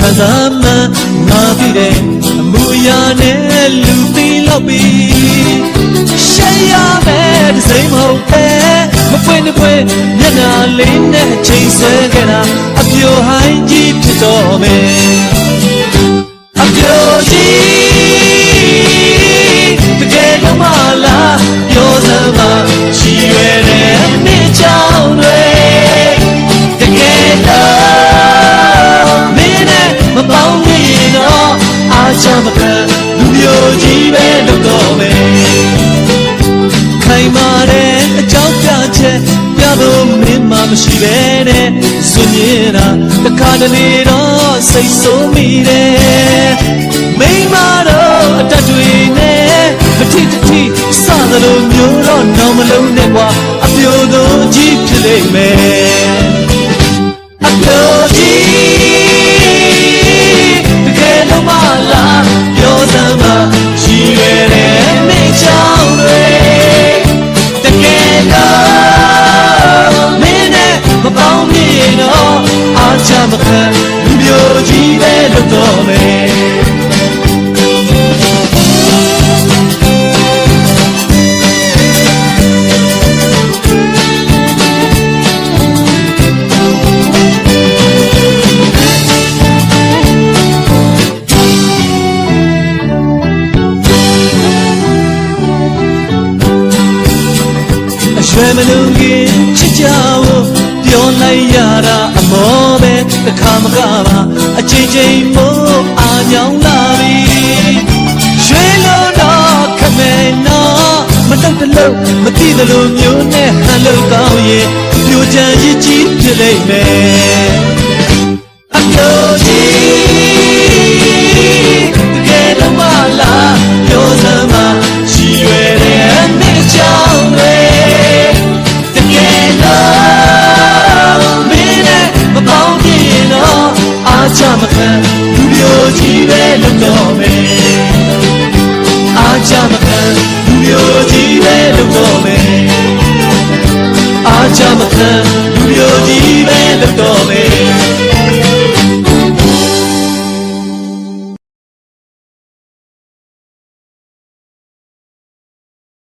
ခံစားမှမာပြီးတဲ့အမှုရာနဲ့လူသိလောက်ပြီးရှယ်ရမယ်ဒီစိမ်မဟုတ်ပဲမပွင့်တပွင့်မျက်နှာလေးနဲ့ချိန်ဆခဲ့တာအပြိုဟိုင်းကြီးဖြစ်တော်မယ် ချမခံလူမျိုးကြီးပဲလုပ်တော့မယ်ခိုင်မာတဲ့အကြောင်းပြချက်ပြဖို့မင်းမမရှိပဲနဲ့ဇွန်မြင်တာတခါတလေတော့စိတ်ဆိုးမိတယ်မိန်းမတော့အတတ်တွေနဲ့မထိတထိစသလိုမျိုးတော့နောင်မလုံးနဲ့ကွာအပြိုသောကြီးဖြစ်လိမ့်မယ် ပေါင်းမိရင်တော့အားချ တစ်ခါမကပါအချိန်ချင်းမို့အာညောင်းလာပြီရွှေလို့တော့ခမဲနော်မတုတ်တလို့မသိသလိုမျိုးနဲ့ဟန်လို့ကောင်းရင်ပြိုချမ်းရစ်ကြီးဖြစ်လိမ့်မယ်အလိုကြီး Chile, yo, yo